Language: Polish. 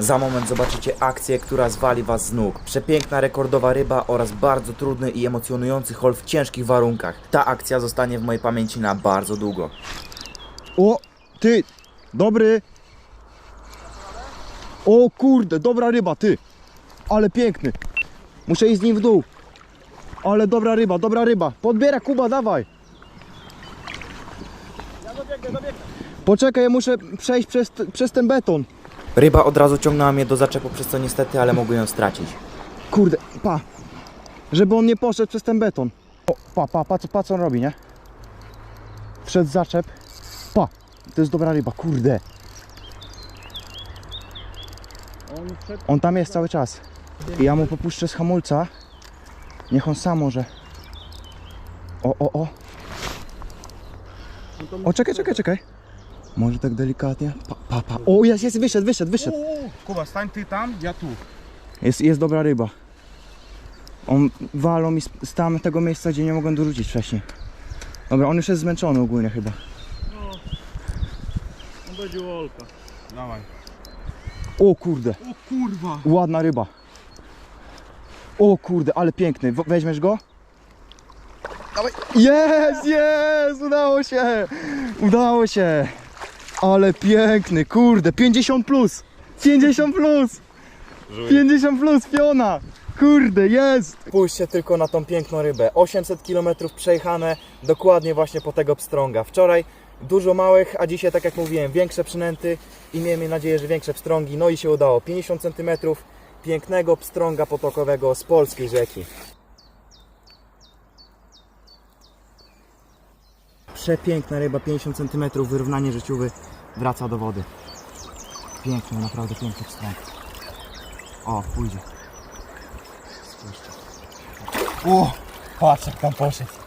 Za moment zobaczycie akcję, która zwali was z nóg. Przepiękna, rekordowa ryba oraz bardzo trudny i emocjonujący hol w ciężkich warunkach. Ta akcja zostanie w mojej pamięci na bardzo długo. O, ty, dobry. O kurde, dobra ryba, ty. Ale piękny. Muszę iść z nim w dół. Ale dobra ryba, dobra ryba. Podbiera Kuba, dawaj. Poczekaj, ja muszę przejść przez, przez ten beton. Ryba od razu ciągnęła mnie do zaczepu, przez co niestety, ale mogłem ją stracić. Kurde, pa. Żeby on nie poszedł przez ten beton. O, pa, pa, pa, co, pa, co on robi, nie? Wszedł zaczep. Pa, to jest dobra ryba, kurde. On tam jest cały czas. I ja mu popuszczę z hamulca. Niech on sam może. O, o, o. O, czekaj, czekaj, czekaj. Może tak delikatnie. Pa, pa, pa. O, jest, jest, wyszedł, wyszedł, wyszedł. Kuba, stań ty tam, ja tu. Jest, jest dobra ryba. On walą mi z, z tamtego miejsca, gdzie nie mogłem dorzucić wcześniej. Dobra, on już jest zmęczony ogólnie chyba. On będzie wolka. Dawaj. O kurde, O kurwa. ładna ryba. O kurde, ale piękny. We- Weźmiesz go? Dawaj. Jest, jest, udało się. Udało się. Ale piękny, kurde, 50 plus. 50 plus. 50 plus, piona. Kurde, jest. Spójrzcie tylko na tą piękną rybę. 800 km przejechane dokładnie właśnie po tego pstrąga. Wczoraj dużo małych, a dzisiaj, tak jak mówiłem, większe przynęty i miejmy nadzieję, że większe pstrągi. No i się udało. 50 cm pięknego pstrąga potokowego z polskiej rzeki. Przepiękna ryba, 50 cm, wyrównanie życiowy, wraca do wody. Piękny, naprawdę piękny pstrąg. O, pójdzie. O, patrz jak tam poszedł.